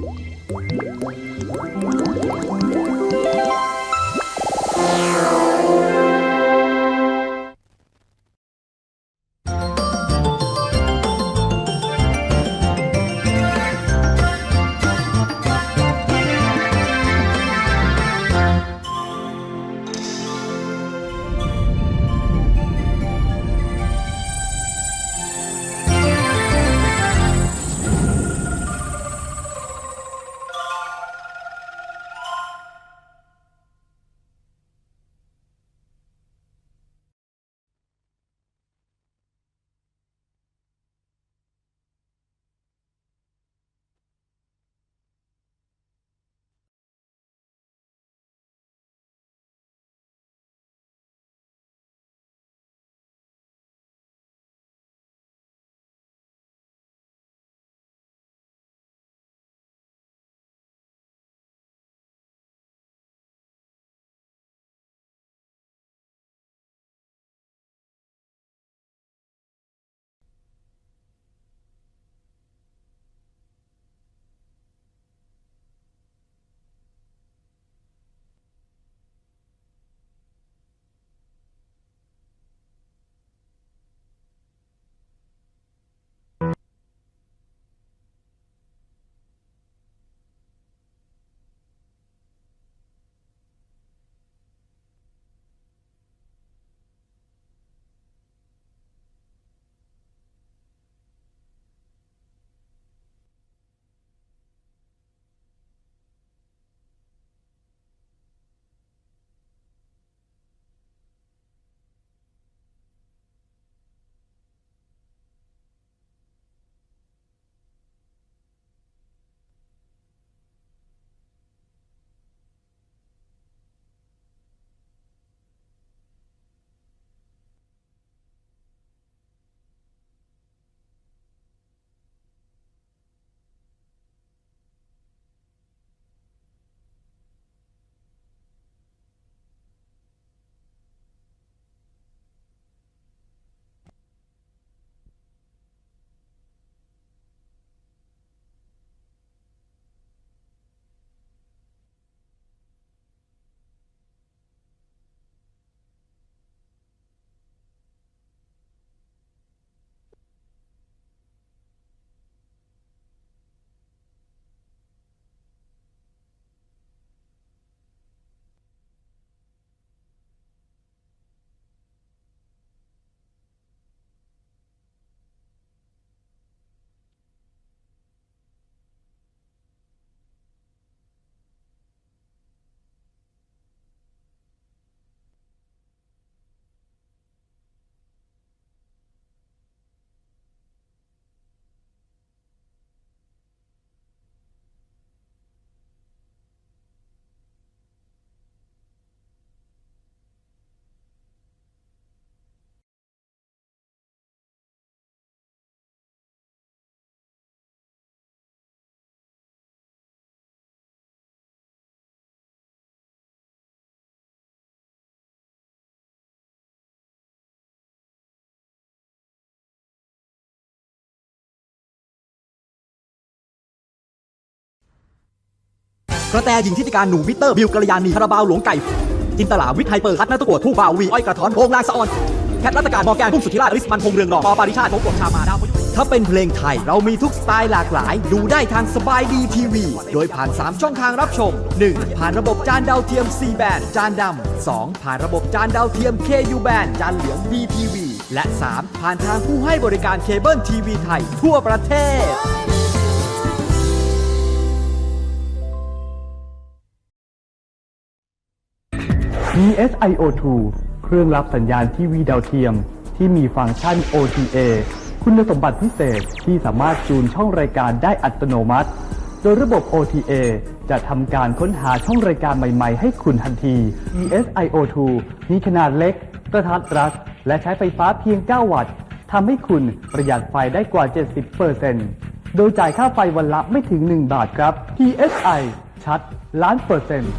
Thank you. กระแตหญิงทิติการหนูมิเตอร์บิวกัลยานีคาราบาวหลวงไก่จินตลาวิทย์ไฮเปอร์คัดนัตตะกัวทู่บ่าววีอ้อยกระท้อนโพงลางสะออนแคทรัตการมอแกนพุ่มสุทธิราชอลิสมันพงเรืองนองปอปาริชาติโกกชามาดาวถ้าเป็นเพลงไทยเรามีทุกสไตล์หลากหลาย ดูได้ทางสบายดีทีวี โดยผ่าน 3 ช่องทางรับชม 1. ผ่านระบบจานดาวเทียม C แบนจานดำ 2. ผ่านระบบจานดาวเทียม KU แบนจานเหลือง DTV และ 3. ผ่านทางผู้ให้บริการเคเบิลทีวีไทยทั่วประเทศ DSIO2 เครื่องรับสัญญาณทีวีดาวเทียม ที่มีฟังก์ชัน OTA คุณสมบัติพิเศษที่สามารถจูนช่องรายการได้อัตโนมัติ โดยระบบ OTA จะทำการค้นหาช่องรายการใหม่ ๆ ให้คุณทันที DSIO2 มีขนาดเล็ก กระทัดรัดและใช้ไฟฟ้าเพียง 9 วัตต์ทำให้คุณประหยัดไฟได้กว่า 70%โดยจ่ายค่าไฟวันละไม่ถึง 1 บาทครับ PSI ชัดล้านเปอร์เซ็นต์